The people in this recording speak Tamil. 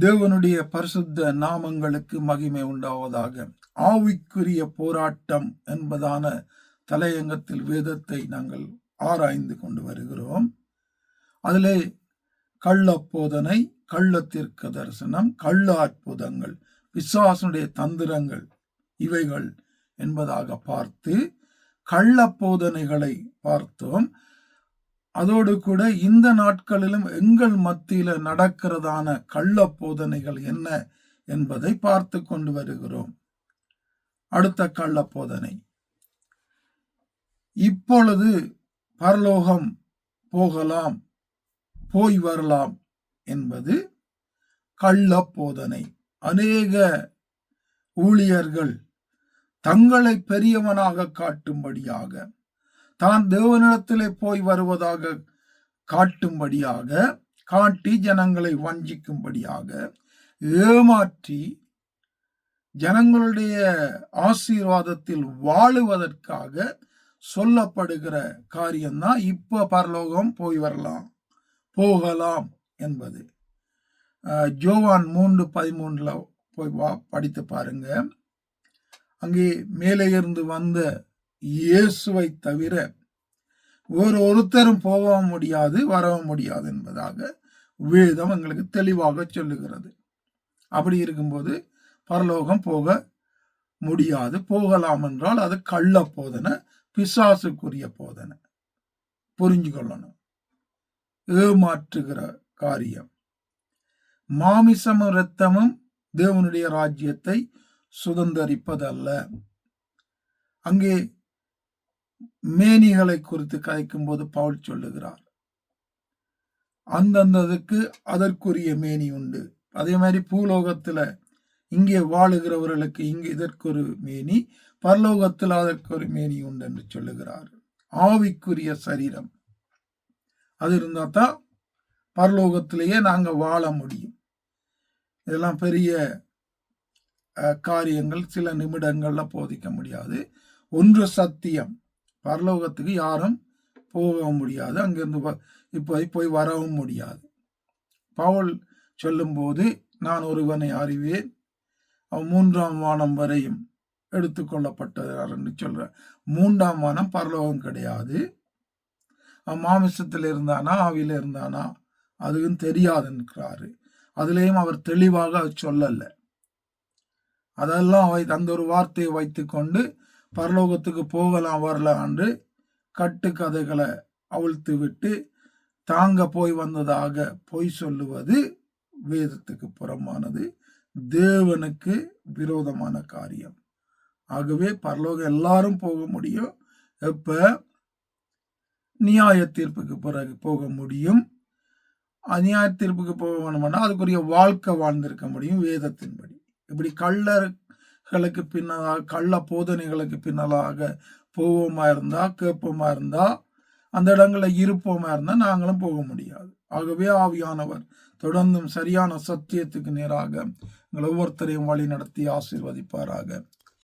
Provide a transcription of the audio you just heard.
தேவனுடைய பரிசுத்த நாமங்களுக்கு மகிமை உண்டாவதாக. ஆவிக்குரிய போராட்டம் என்பதான தலையங்கத்தில் வேதத்தை நாங்கள் ஆராய்ந்து கொண்டு வருகிறோம். அதிலே கள்ள போதனை கள்ளத்திற்கு தரிசனம் கள்ள அற்புதங்கள் விசுவாசனுடைய தந்திரங்கள் இவைகள் என்பதாக பார்த்து கள்ள போதனைகளை பார்த்தோம். அதோடு கூட இந்த நாட்களிலும் எங்கள் மத்தியில நடக்கிறதான கள்ள போதனைகள் என்ன என்பதை பார்த்து கொண்டு வருகிறோம். அடுத்த கள்ள போதனை. இப்பொழுது பரலோகம் போகலாம் போய் வரலாம் என்பது கள்ள போதனை. அநேக ஊழியர்கள் தங்களை பெரியவனாக காட்டும்படியாக தான் தேவனிடத்திலே போய் வருவதாக காட்டும்படியாக காட்டி ஜனங்களை வஞ்சிக்கும்படியாக ஏமாற்றி ஜனங்களுடைய ஆசீர்வாதத்தில் வாழுவதற்காக சொல்லப்படுகிற காரியம்தான் இப்ப பரலோகம் போய் வரலாம் போகலாம் என்பது. ஜோவான் மூன்று பதிமூன்றுல போய் வா படித்து பாருங்க. அங்கே மேலே இருந்து வந்த இயேசுவை தவிர ஒரு ஒருத்தரும் போகவும் முடியாது வரவும் முடியாது என்பதாக வேதம் எங்களுக்கு தெளிவாக சொல்லுகிறது. அப்படி இருக்கும்போது பரலோகம் போக முடியாது. போகலாம் என்றால் அது கள்ள போதனை பிசாசுக்குரிய போதனை. புரிஞ்சு கொள்ளணும். ஏமாற்றுகிற காரியம். மாமிசமும் இரத்தமும் தேவனுடைய ராஜ்யத்தை சுதந்திரிப்பதல்ல. அங்கே மேனிகளை குறித்து கதைக்கும் போது பவுல் சொல்லுகிறார். அந்தந்ததுக்கு அதற்குரிய மேனி உண்டு. அதே மாதிரி பூலோகத்துல இங்கே வாழுகிறவர்களுக்கு இங்கு இதற்கொரு மேனி பரலோகத்தில் அதற்கொரு மேனி உண்டு என்று சொல்லுகிறார். ஆவிக்குரிய சரீரம். அது இருந்தா தான் பரலோகத்திலேயே நாங்க வாழ முடியும். இதெல்லாம் பெரிய காரியங்கள் சில நிமிடங்கள்ல போதிக்க முடியாது. ஒன்று சத்தியம். பரலோகத்துக்கு யாரும் போக முடியாது. அங்கிருந்து இப்போ போய் வரவும் முடியாது. பவுல் சொல்லும்போது நான் ஒருவனை அறிவேன். அவன் மூன்றாம் வானம் வரையும் எடுத்துக்கொள்ளப்பட்டார்னு சொல்கிறேன் சொல்ற மூன்றாம் வானம் பரலோகம் கிடையாது. அவன் மாமிசத்தில் இருந்தானா ஆவியில் இருந்தானா? அதுவும் தெரியாதுன்றாரு அதுலேயும் அவர் தெளிவாக சொல்லலை. அதெல்லாம் அந்த ஒரு வார்த்தையை வைத்துக்கொண்டு பரலோகத்துக்கு போகலாம் வரலாம் என்று கட்டுக்கதைகளை அவிழ்த்து விட்டு தாங்க போய் வந்ததாக பொய் சொல்லுவது வேதத்துக்கு புறமானது தேவனுக்கு விரோதமான காரியம். ஆகவே பரலோகம் எல்லாரும் போக முடியும். எப்ப? நியாய தீர்ப்புக்கு பிறகு போக முடியும். அநியாய தீர்ப்புக்கு போக வேணும்னா அதுக்குரிய வாழ்க்கை வாழ்ந்திருக்க முடியும் வேதத்தின்படி. இப்படி களுக்கு பின்னதாக கள்ள போதனைகளுக்கு பின்னலாக போவோமா இருந்தா கேட்போமா இருந்தா அந்த இடங்களில் இருப்போமா இருந்தால் நாங்களும் போக முடியாது. ஆகவே ஆவியானவர் தொடர்ந்தும் சரியான சத்தியத்துக்கு நேராக எங்கள் ஒவ்வொருத்தரையும் வழி நடத்தி ஆசீர்வதிப்பாராக.